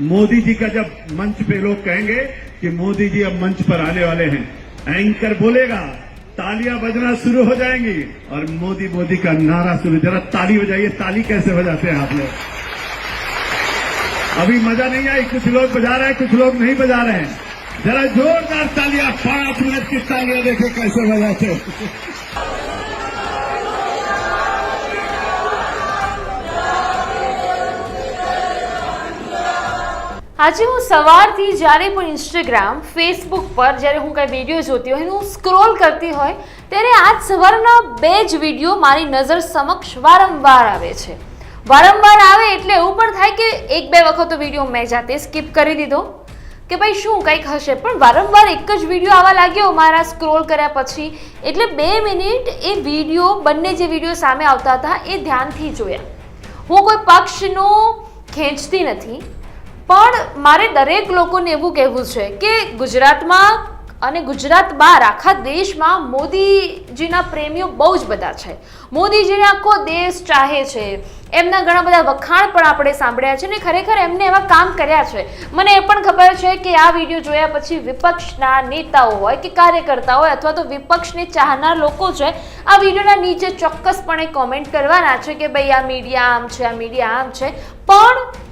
मोदी जी का जब मंच पे लोग कहेंगे कि मोदी जी अब मंच पर आने वाले हैं, एंकर बोलेगा, तालियाँ बजना शुरू हो जाएँगी। और मोदी मोदी का नारा शुरू जरा ताली बजाइए। ताली कैसे बजाते हैं आप लोग? अभी मज़ा नहीं आई, कुछ लोग बजा रहे हैं, कुछ लोग नहीं बजा रहे हैं। जरा जोरदार तालियाँ, पाँच मिनट की तालियाँ देखे कैसे बजाते हैं। આજે હું સવારથી જ્યારે પણ ઇન્સ્ટાગ્રામ ફેસબુક પર જ્યારે હું કાંઈ વીડિયો જોતી હોય, હું સ્ક્રોલ કરતી હોય, ત્યારે આજ સવારના બે જ વીડિયો મારી નજર સમક્ષ વારંવાર આવે છે. વારંવાર આવે એટલે એવું પણ થાય કે એક બે વખત વીડિયો મેં જાતે સ્કીપ કરી દીધો. કે ભાઈ શું કંઈક હશે? પણ વારંવાર એક જ વીડિયો આવવા લાગ્યો મારા સ્ક્રોલ કર્યા પછી. એટલે બે મિનિટ એ વીડિયો બંને જે વીડિયો સામે આવતા હતા એ ધ્યાનથી જોયા. હું કોઈ પક્ષનો ખેંચતી નથી. પણ મારે દરેક લોકોને એવું કહેવું છે કે ગુજરાતમાં અને ગુજરાત બહાર આખા દેશમાં મોદીજીના પ્રેમીઓ બહુ જ બધા છે. મોદીજીને આખો દેશ ચાહે છે. એમના ઘણા બધા વખાણ પણ આપણે સાંભળ્યા છે ને ખરેખર એમને એવા કામ કર્યા છે. મને એ પણ ખબર છે કે આ વીડિયો જોયા પછી વિપક્ષના નેતાઓ હોય કે કાર્યકર્તા હોય અથવા તો વિપક્ષને ચાહનાર લોકો છે, આ વિડીયોના નીચે ચોક્કસપણે કોમેન્ટ કરવાના છે કે ભાઈ આ મીડિયા આમ છે, આ મીડિયા આમ છે. પણ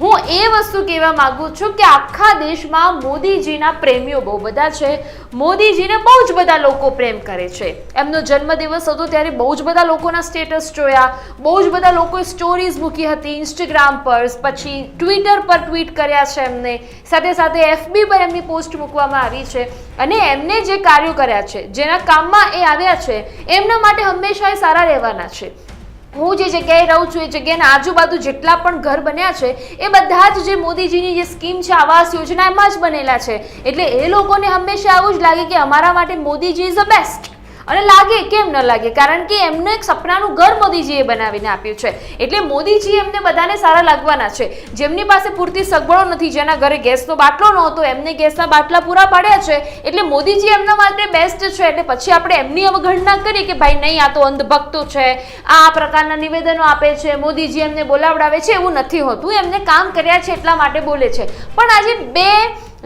હું એ વસ્તુ કહેવા માંગુ છું કે આખા દેશમાં મોદીજીના પ્રેમીઓ બહુ બધા છે. મોદીજીને બહુ જ બધા લોકો પ્રેમ કરે છે. એમનો જન્મદિવસ હતો ત્યારે બહુ જ બધા લોકોના સ્ટેટસ જોયા. બહુ જ બધા લોકોએ સ્ટોરીઝ મૂકી હતી ઇન્સ્ટાગ્રામ પર, પછી ટ્વિટર પર ટ્વીટ કર્યા છે એમને. સાથે સાથે એફબી પર એમની પોસ્ટ મૂકવામાં આવી છે. અને એમને જે કાર્યો કર્યા છે, જેના કામમાં એ આવ્યા છે, એમના માટે હંમેશા એ સારા રહેવાના છે. હું જે જગ્યાએ રહું છું, એ જગ્યાના આજુબાજુ જેટલા પણ ઘર બન્યા છે, એ બધા જ જે મોદીજીની જે સ્કીમ છે, આવાસ યોજના એમાં જ બનેલા છે. એટલે એ લોકોને હંમેશા આવું જ લાગે કે અમારા માટે મોદીજી ઇઝ ધ બેસ્ટ અને લાગે કેમ ન લાગે? કારણ કે એમને એક સપનાનું ઘર મોદીજીએ બનાવીને આપ્યું છે. એટલે મોદીજી એમને બધાને સારા લાગવાના છે. જેમની પાસે પૂરતી સગવડો નથી, જેના ઘરે ગેસનો બાટલો નહોતો, એમને ગેસના બાટલા પૂરા પાડ્યા છે. એટલે મોદીજી એમના માટે બેસ્ટ છે. એટલે પછી આપણે એમની અવગણના કરીએ કે ભાઈ નહીં, આ તો અંધભક્તો છે. આ પ્રકારના નિવેદનો આપે છે. મોદીજી એમને બોલાવડાવે છે એવું નથી હોતું. એમને કામ કર્યા છે એટલા માટે બોલે છે. પણ આજે બે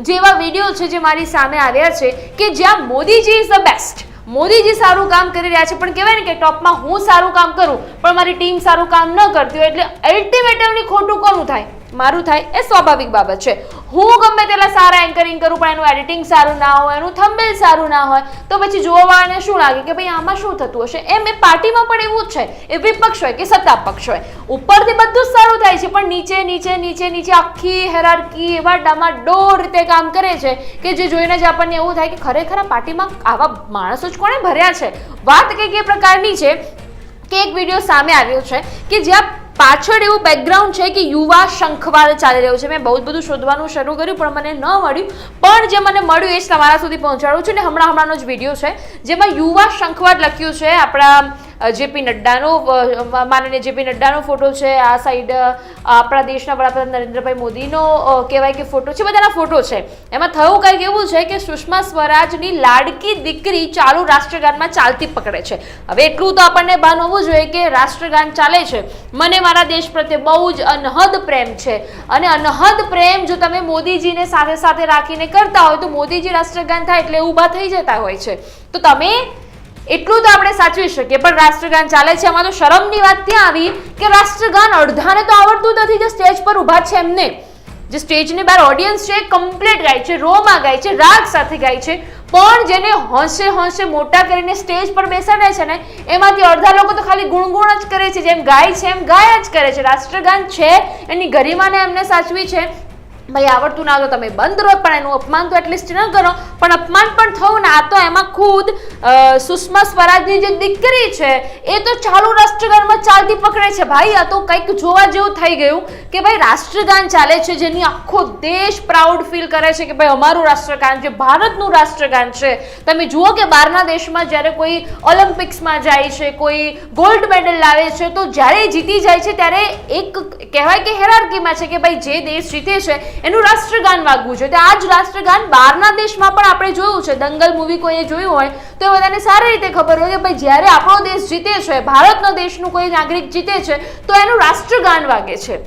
જેવા વીડિયો છે જે મારી સામે આવ્યા છે કે જ્યાં Modiji is the best Modiji સારું કામ કરી રહ્યા છે. પણ કહેવાય ને કે ટોપમાં હું સારું કામ કરું, પણ મારી ટીમ સારું કામ ન કરતી હોય એટલે અલ્ટિમેટમલી ખોટું કોનું થાય? મારું થાય એ સ્વાભાવિક બાબત છે. હું ગમે તેટલા સારા એન્કરિંગ કરું, પણ એનું એડિટિંગ સારું ના હોય, એનું થંબેલ સારું ના હોય, તો પછી જોવાવાળાને શું લાગે કે ભાઈ આમાં શું થતું હશે? એમ એ પાર્ટીમાં પણ એવું જ છે. એ વિપક્ષ હોય કે સત્તા પક્ષ હોય. ઉપરથી બધું જ સારું થાય છે, પણ નીચે નીચે નીચે નીચે આખી હેરારકી એવા ડામાડોળ રીતે કામ કરે છે કે જે જોઈને જ આપણને એવું થાય કે ખરેખર આ પાર્ટીમાં આવા માણસો જ કોણે ભર્યા છે? વાત કંઈક એ પ્રકારની છે કે એક વીડિયો સામે આવ્યો છે કે જ્યાં પાછળ એવું બેકગ્રાઉન્ડ છે કે યુવા શંખવાદ ચાલી રહ્યો છે. મેં બહુ બધું શોધવાનું શરૂ કર્યું, પણ મને ન મળ્યું. પણ જે મને મળ્યું એ જ તમારા સુધી પહોંચાડું છું ને હમણાં હમણાંનો જ વીડિયો છે, જેમાં યુવા શંખવાદ લખ્યું છે આપણા જેપી નડ્ડાનો માનનીય જેપી નડ્ડાનો ફોટો છે. આ સાઈડ આપણા દેશના વડાપ્રધાન નરેન્દ્રભાઈ મોદીનો કહેવાય કે ફોટો છે, બધાના ફોટો છે. એમાં થયું કંઈક એવું છે કે સુષ્મા સ્વરાજની લાડકી દીકરી ચાલુ રાષ્ટ્રગાનમાં ચાલતી પકડે છે. હવે એટલું તો આપણને ભાન હોવું જોઈએ કે રાષ્ટ્રગાન ચાલે છે. મને મારા દેશ પ્રત્યે બહુ જ અનહદ પ્રેમ છે. અને અનહદ પ્રેમ જો તમે મોદીજીને સાથે સાથે રાખીને કરતા હોય તો મોદીજી રાષ્ટ્રગાન થાય એટલે ઊભા થઈ જતા હોય છે. તો તમે એટલું તો આપણે સાચવી શકીએ, પણ રાષ્ટ્રગાન ચાલે છે. એમાં તો શરમની વાત ત્યાં આવી કે રાષ્ટ્રગાન અડધાને તો આવડતું નથી જે સ્ટેજ પર ઊભા છે એમને. જે સ્ટેજની બહાર ઓડિયન્સ છે કમ્પ્લીટ ગાય છે, રોમાં ગાય છે, રાગ સાથે ગાય છે. પણ જેને હોંશે હોંશે મોટા કરીને સ્ટેજ પર બેસાડે છે ને, એમાંથી અડધા લોકો તો ખાલી ગુણગુણ જ કરે છે. જેમ ગાય છે એમ ગાયા જ કરે છે. રાષ્ટ્રગાન છે, એની ગરિમાને એમને સાચવી છે. ભાઈ આવડતું ના તો તમે બંધ રહો, પણ એનું અપમાન તો એટલીસ્ટ ન કરો. પણ અપમાન પણ થવું ને, આ તો એમાં ખુદ સુષ્મા સ્વરાજની જે દીકરી છે, એ તો ચાલુ રાષ્ટ્રગાનમાં ચાલતી પકડે છે. ભાઈ, આ તો કંઈક જોવા જેવું થઈ ગયું કે ભાઈ રાષ્ટ્રગાન ચાલે છે, જેની આખો દેશ પ્રાઉડ ફીલ કરે છે કે ભાઈ અમારું રાષ્ટ્રગાન છે, ભારતનું રાષ્ટ્રગાન છે. તમે જુઓ કે બહારના દેશમાં જ્યારે કોઈ ઓલિમ્પિક્સમાં જાય છે, કોઈ ગોલ્ડ મેડલ લાવે છે, તો જ્યારે જીતી જાય છે, ત્યારે એક કહેવાય કે હેરાર્કીમાં છે કે ભાઈ જે દેશ જીતે છે એનું રાષ્ટ્રગાન વાગવું જોઈએ. આ જ રાષ્ટ્રગાન બહારના દેશમાં પણ આપણે જોયું છે. દંગલ મૂવી કોઈએ જોયું હોય, તો એ બધાને સારી રીતે ખબર હોય કે ભાઈ જ્યારે આપણો દેશ જીતે છે, ભારતનો દેશનું કોઈ નાગરિક જીતે છે, તો એનું રાષ્ટ્રગાન વાગે છે.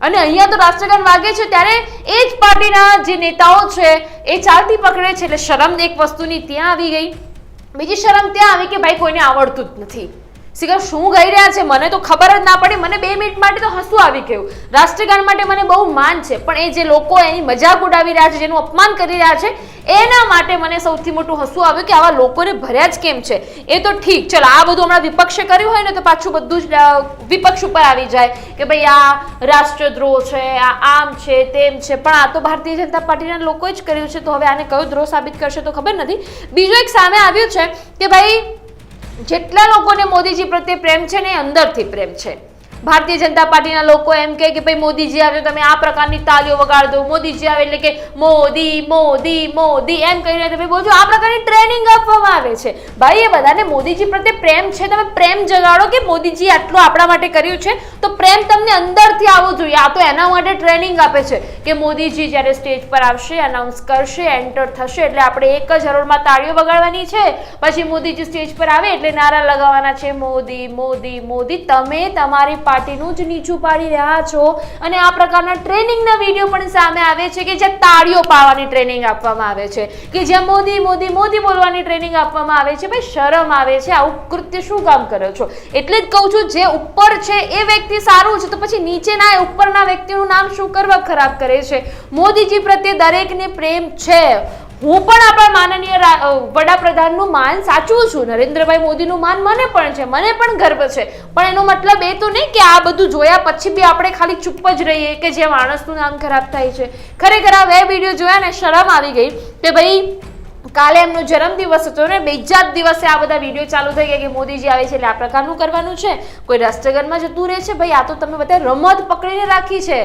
અને અહીંયા તો રાષ્ટ્રગાન વાગે છે ત્યારે એ જ પાર્ટીના જે નેતાઓ છે, એ ચાલતી પકડે છે. એટલે શરમ એક વસ્તુની ત્યાં આવી ગઈ. બીજી શરમ ત્યાં આવી કે ભાઈ કોઈને આવડતું જ નથી. શિખર શું ગઈ રહ્યા છે? મને તો ખબર જ ના પડી. મને બે મિનિટ માટે તો હસવું આવી ગયું. રાષ્ટ્રગાન માટે મને બહુ માન છે. પણ એ જે લોકો એની મજાક ઉડાવી રહ્યા છે, જેનું અપમાન કરી રહ્યા છે, એના માટે મને સૌથી મોટું હસવું આવ્યું કે આવા લોકોને ભર્યા જ કેમ છે? એ તો ઠીક. ચલો, આ બધું હમણાં વિપક્ષે કર્યું હોય ને, તો પાછું બધું જ વિપક્ષ ઉપર આવી જાય કે ભાઈ આ રાષ્ટ્રદ્રોહ છે, આ આમ છે, તેમ છે. પણ આ તો ભારતીય જનતા પાર્ટીના લોકોએ જ કર્યું છે. તો હવે આને કયો દ્રોહ સાબિત કરશે તો ખબર નથી. બીજો એક સામે આવ્યું છે કે ભાઈ જેટલા લોકોને મોદીજી પ્રત્યે પ્રેમ છે ને અંદરથી પ્રેમ છે. ભારતીય જનતા પાર્ટીના લોકો એમ કહે કે, ભાઈ મોદીજી આવે તમે આ પ્રકારની તાલીઓ દો મોદીજી આવે એટલે કે, મોદી મોદી મોદી. એમ કહીને તમે બોલજો, આ પ્રકારની ટ્રેનિંગ આપવામાં આવે છે. ભાઈ, એ બધાને મોદીજી પ્રત્યે પ્રેમ છે. તમે પ્રેમ જગાડો કે મોદીજી આટલું આપણા માટે કર્યું છે, તો પ્રેમ તમને અંદરથી આવવો જોઈએ. આ તો એના માટે ટ્રેનિંગ આપે છે કે મોદીજી જ્યારે સ્ટેજ પર આવશે અનાઉન્સ કરશે એન્ટર થશે, એટલે આપણે એક જ હરોળમાં તાળીઓ વગાડવાની છે. પછી મોદીજી સ્ટેજ પર આવે એટલે નારા લગાવવાના છે. મોદી મોદી મોદી, તમે તમારી પાર્ટીનું જ નીચું પાડી રહ્યા છો. અને આ પ્રકારના ટ્રેનિંગના વીડિયો પણ સામે આવે છે કે જ્યાં તાળીઓ પાડવાની ટ્રેનિંગ આપવામાં આવે છે. કે જ્યાં મોદી મોદી મોદી બોલવાની ટ્રેનિંગ આપવામાં આવે છે. ભાઈ, શરમ આવે છે. આવું કૃત્ય શું કામ કરો છો? એટલે જ કહું છું, જે ઉપર છે એ વ્યક્તિ સારું છે. તો પછી નીચેના ઉપરના વ્યક્તિનું નામ શું કરવા ખરાબ કરે છે? મોદીજી પ્રત્યે દરેકને પ્રેમ છે. હું પણ આપણા માનનીય વડાપ્રધાનનું માન સાચવું છું. નરેન્દ્રભાઈ મોદીનું માન મને પણ છે. મને પણ ગર્વ છે. પણ એનો મતલબ એ તો નહીં કે આ બધું જોયા પછી બી આપણે ખાલી ચૂપ જ રહીએ કે જે માણસનું નામ ખરાબ થાય છે. ખરેખર આ બે વીડિયો જોયા ને શરમ આવી ગઈ કે ભાઈ કાલે એમનો જન્મદિવસ હતો ને બીજા જ દિવસે આ બધા વીડિયો ચાલુ થઈ ગયા કે મોદીજી આવે છે એટલે આ પ્રકારનું કરવાનું છે. કોઈ રાષ્ટ્રગાનમાં જતું રહે છે, ભાઈ, આ તો તમે બધા રમત પકડીને રાખી છે.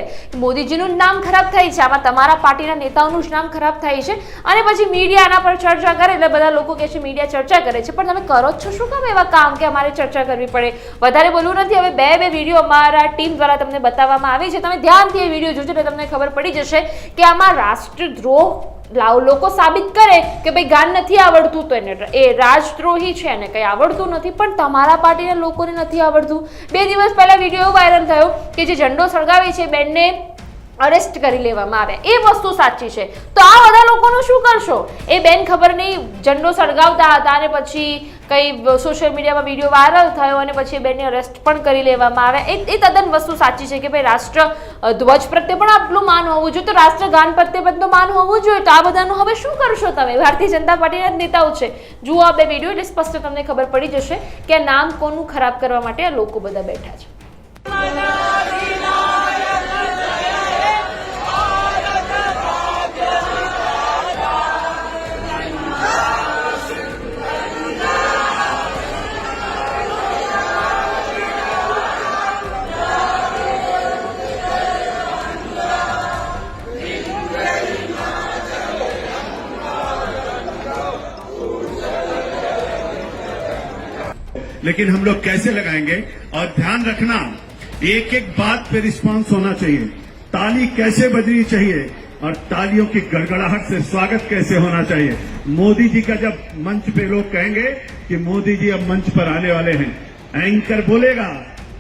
મોદીજીનું નામ ખરાબ થાય છે, આમાં તમારા પાર્ટીના નેતાઓનું જ નામ ખરાબ થાય છે. અને પછી મીડિયા આના પર ચર્ચા કરે એટલે બધા લોકો કહે છે મીડિયા ચર્ચા કરે છે. પણ તમે કરો છો શું કામ એવા કામ કે અમારે ચર્ચા કરવી પડે? વધારે બોલવું નથી. હવે બે બે વીડિયો અમારા ટીમ દ્વારા તમને બતાવવામાં આવી છે. તમે ધ્યાનથી એ વીડિયો જોજો, એટલે તમને ખબર પડી જશે કે આમાં રાષ્ટ્રદ્રોહ લાવ લોકો સાબિત કરે કે ભાઈ ગાન નથી આવડતું તો એને એ રાજદ્રોહી છે એને કંઈ આવડતું નથી, પણ તમારા પાર્ટીના લોકોને નથી આવડતું. બે દિવસ પહેલાં વીડિયો વાયરલ થયો કે જે ઝંડો સળગાવે છે, બેનને અરેસ્ટ કરી લેવામાં આવ્યા. એ વસ્તુ સાચી છે. તો આ બધા લોકોનું શું કરશો? એ બેન ખબર નહીં ઝંડો સળગાવતા હતા અને પછી કઈ સોશિયલ મીડિયામાં વીડિયો વાયરલ થયો અને પછી બેનને અરેસ્ટ પણ કરી લેવામાં આવ્યા. એ એ તદ્દન વસ્તુ સાચી છે કે ભાઈ રાષ્ટ્ર ધ્વજ પ્રત્યે પણ આટલું માન હોવું જોઈએ. તો રાષ્ટ્રગાન પ્રત્યે પણ તો માન હોવું જોઈએ. તો આ બધાનું હવે શું કરશો તમે? ભારતીય જનતા પાર્ટીના જ નેતાઓ છે. જુઓ આ બે વીડિયો એટલે સ્પષ્ટ તમને ખબર પડી જશે કે આ નામ કોનું ખરાબ કરવા માટે આ લોકો બધા બેઠા છે. लेकिन हम लोग कैसे लगाएँगे? और ध्यान रखना एक एक बात पे रिस्पांस होना चाहिए। ताली कैसे बजनी चाहिए? और तालियों की गड़गड़ाहट से स्वागत कैसे होना चाहिए? मोदी जी का जब मंच पे लोग कहेंगे कि मोदी जी अब मंच पर आने वाले हैं, एंकर बोलेगा,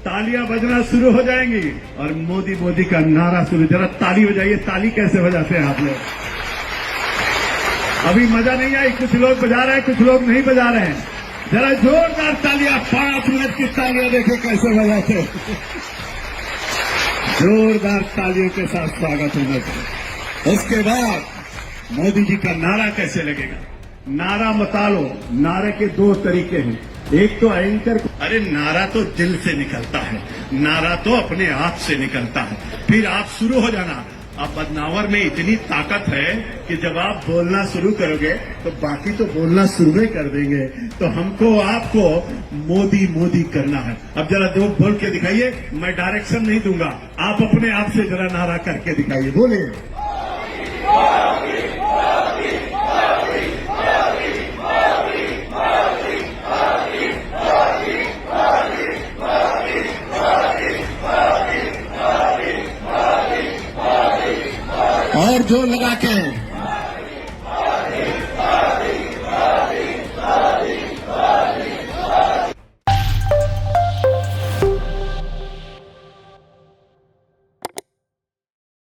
तालियाँ बजना शुरू हो जाएँगी। और मोदी मोदी का नारा शुरू जरा ताली बजाइए। ताली कैसे बजाते हैं आप लोग? अभी मज़ा नहीं आई, कुछ लोग बजा रहे हैं, कुछ लोग नहीं बजा रहे हैं। जरा जोरदार तालियाँ, पाँच मिनट की तालियाँ देखे कैसे बजाते। जोरदार तालियों के साथ स्वागत होना चाहिए उसके बाद मोदी जी का नारा कैसे लगेगा? नारा मतालो, नारे के दो तरीके हैं। एक तो एंकर अरे नारा तो दिल से निकलता है, नारा तो अपने आप से निकलता है। फिर आप शुरू हो जाना। अब बदनावर में इतनी ताकत है कि जब आप बोलना शुरू करोगे तो बाकी तो बोलना शुरू ही कर देंगे। तो हमको, आपको मोदी मोदी करना है। अब जरा दो बोल के दिखाइए, मैं डायरेक्शन नहीं दूँगा। आप अपने आप से जरा नारा करके दिखाइए। बोलिए। और जोर लगा के